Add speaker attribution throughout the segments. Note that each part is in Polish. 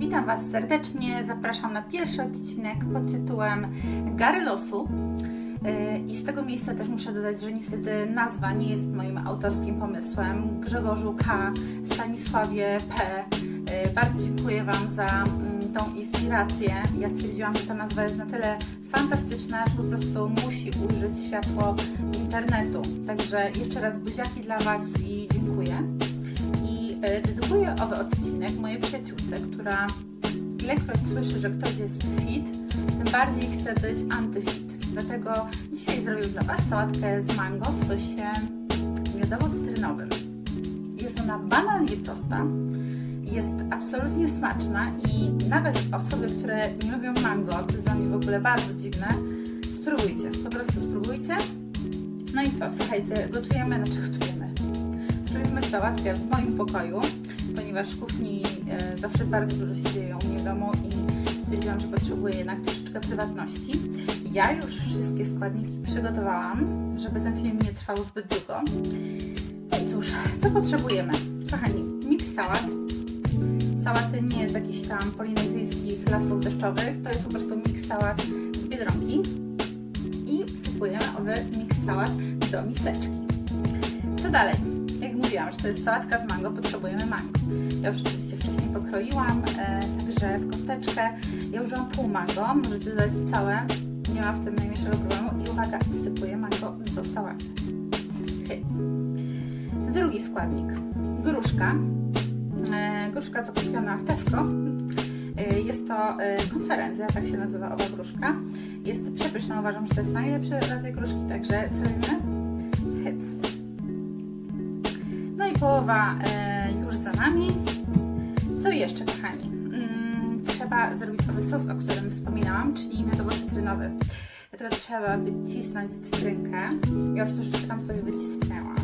Speaker 1: Witam Was serdecznie. Zapraszam na pierwszy odcinek pod tytułem Gary Losu. Yy, I z tego miejsca też muszę dodać, że niestety nazwa nie jest moim autorskim pomysłem. Grzegorzu K, Stanisławie P. Yy, Bardzo dziękuję Wam za mm, tą inspirację. Ja stwierdziłam, że ta nazwa jest na tyle fantastyczna, że po prostu musi ujrzeć światło internetu. Także jeszcze raz buziaki dla Was i dziękuję. E, dedykuję owy odcinek mojej przyjaciółce, która ilekroć słyszy, że ktoś jest fit, tym bardziej chce być antyfit. Dlatego dzisiaj zrobię dla Was sałatkę z mango w sosie miodowo-cytrynowym. Jest ona banalnie prosta, jest absolutnie smaczna i nawet osoby, które nie lubią mango, co jest dla mnie w ogóle bardzo dziwne, spróbujcie, po prostu spróbujcie. No i co, słuchajcie, gotujemy, znaczy gotujemy. Robimy sałatkę w moim pokoju, ponieważ w kuchni e, zawsze bardzo dużo się dzieje u mnie w domu i stwierdziłam, że potrzebuję jednak troszeczkę prywatności. Ja już wszystkie składniki przygotowałam, żeby ten film nie trwał zbyt długo. No i cóż, co potrzebujemy? Kochani, miks sałat. Sałaty nie z jakichś tam polinezyjskich lasów deszczowych, to jest po prostu miks sałat z Biedronki. I wsypujemy owy miks sałat do miseczki. Co dalej? Mówiłam, że to jest sałatka z mango, potrzebujemy mango. Ja już oczywiście wcześniej pokroiłam, e, także w kosteczkę. Ja użyłam pół mango, możecie dodać całe, nie ma w tym najmniejszego problemu. I uwaga, wsypuję mango do sałaty. Hit. Drugi składnik. Gruszka. E, gruszka zakupiona w Tesco. E, Jest to e, konferencja, tak się nazywa owa gruszka. Jest przepyszna, uważam, że to jest najlepszy rodzaj gruszki, także co robimy? Hit. Połowa e, już za nami. Co jeszcze, kochani? Mm, trzeba zrobić owy sos, o którym wspominałam, czyli miodowo-cytrynowy. Dlatego trzeba wycisnąć cytrynkę. Ja już troszeczkę tam sobie wycisnęłam,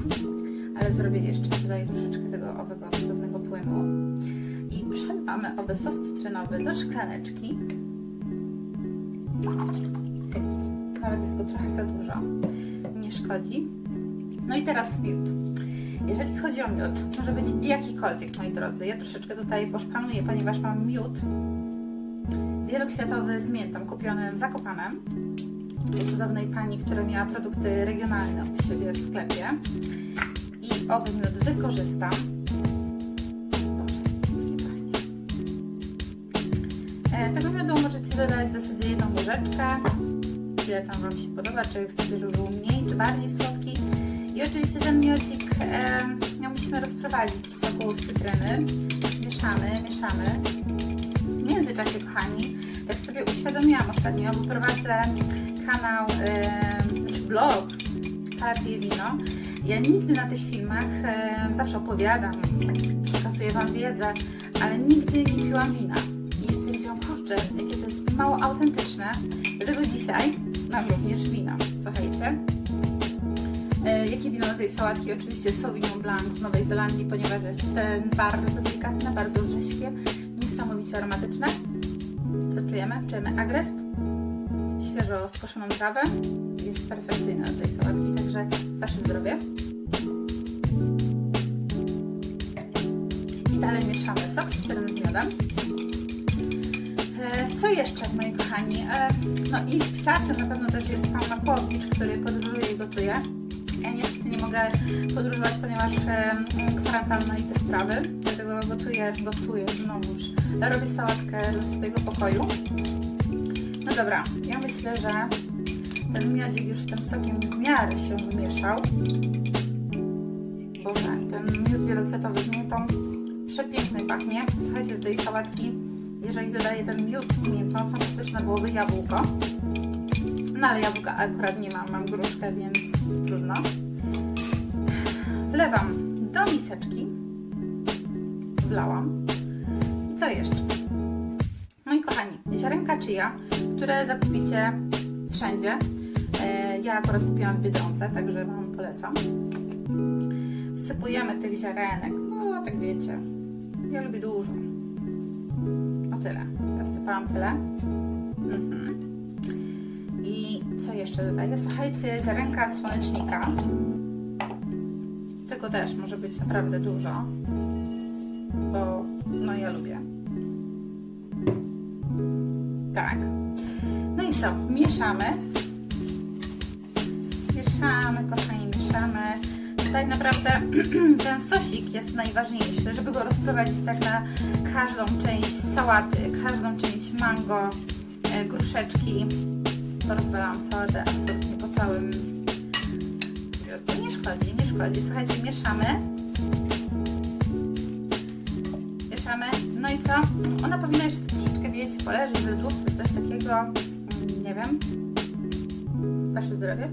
Speaker 1: ale zrobię jeszcze tutaj troszeczkę tego owego cudownego płynu. I przelewamy owy sos cytrynowy do szklaneczki. Więc nawet jest go trochę za dużo. Nie szkodzi. No i teraz miód. Jeżeli chodzi o miód, może być jakikolwiek, moi drodzy. Ja troszeczkę tutaj poszpanuję, ponieważ mam miód wielokwiatowy z miętą, kupiony w Zakopanem u cudownej pani, która miała produkty regionalne u siebie w sklepie. I owy miód wykorzystam. Boże. E, Tego miodu możecie dodać w zasadzie jedną łyżeczkę. Ile tam Wam się podoba, czy chcecie, żeby był mniej, czy bardziej słodki. I oczywiście ten miodzik e, musimy rozprowadzić w soku z cytryny. Mieszamy, mieszamy. W międzyczasie, kochani, jak sobie uświadomiłam ostatnio, bo prowadzę kanał, e, blog Kala wino. Ja nigdy na tych filmach e, zawsze opowiadam, przekazuję Wam wiedzę, ale nigdy nie piłam wina. I stwierdziłam, kurczę, jakie to jest mało autentyczne. Dlatego dzisiaj mam również wino. Słuchajcie. E, Jakie wino do tej sałatki? Oczywiście Sauvignon Blanc z Nowej Zelandii, ponieważ jest bardzo delikatne, bardzo rześkie, niesamowicie aromatyczne. Co czujemy? Czujemy agrest, świeżo skoszoną trawę. Jest perfekcyjna do tej sałatki, także Wasze zdrowie. I dalej mieszamy sok z z miodem. E, Co jeszcze, moi kochani? E, No inspiracją na pewno też jest Pan Makłowicz, który podróżuje i gotuje. Ja niestety nie mogę podróżować, ponieważ kwarantanna i te sprawy. Dlatego gotuję, gotuję znowuż. Robię sałatkę ze swojego pokoju. No dobra, ja myślę, że ten miodzik już tym sokiem w miarę się wymieszał. Boże, ten miód wielokwiatowy z miętą przepiękny pachnie. Słuchajcie, do tej sałatki, jeżeli dodaję ten miód z miętą, fantastyczne byłoby jabłko. No ale jabłka akurat nie mam, mam gruszkę, więc trudno. Wlewam do miseczki. Wlałam. Co jeszcze? Moi kochani, ziarenka chia, które zakupicie wszędzie. E, Ja akurat kupiłam w Biedronce, także Wam polecam. Wsypujemy tych ziarenek, no tak wiecie, ja lubię dużo. O tyle. Ja wsypałam tyle. Mhm. Co jeszcze dodaję? Słuchajcie, ziarenka słonecznika. Tego też może być naprawdę dużo, bo no ja lubię. Tak. No i co? Mieszamy. Mieszamy, kochani, mieszamy. Tutaj naprawdę ten sosik jest najważniejszy, żeby go rozprowadzić tak na każdą część sałaty, każdą część mango, e, Porozwalałam sałatę absolutnie po całym... To nie szkodzi, nie szkodzi. Słuchajcie, mieszamy. Mieszamy. No i co? Ona powinna jeszcze troszeczkę, wiecie, poleżeć w lodówce, coś takiego. Nie wiem. Wasze zdrowie.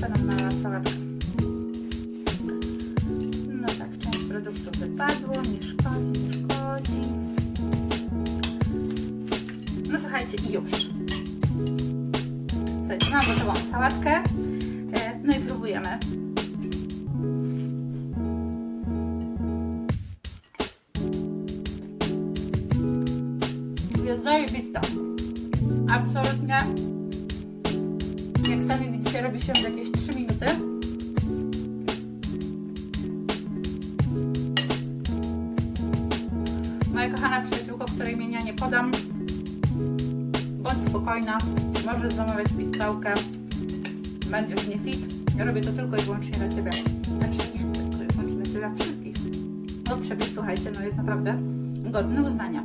Speaker 1: Fenomenalna sałatka. No tak, część produktów wypadło, nie szkodzi, nie szkodzi. Słuchajcie, i już. Słuchajcie, mam gotową sałatkę. E, No i próbujemy. Jest zajebista. Absolutnie. Jak sami widzicie, robi się w jakieś 3 minuty. Moja kochana przyjaciółko, której imienia nie podam, spokojna, możesz zamawiać pizzałkę, będziesz nie fit. Ja robię to tylko i wyłącznie dla Ciebie. Znaczy nie tylko i wyłącznie dla wszystkich. Bo przepis, słuchajcie, no jest naprawdę godny uznania.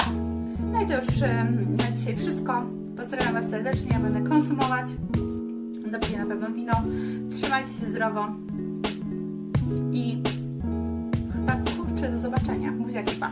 Speaker 1: No i to już na dzisiaj wszystko. Pozdrawiam Was serdecznie, ja będę konsumować. Dopiję na pewno wino. Trzymajcie się zdrowo. I chyba kurczę, do zobaczenia. Buziaki, pa.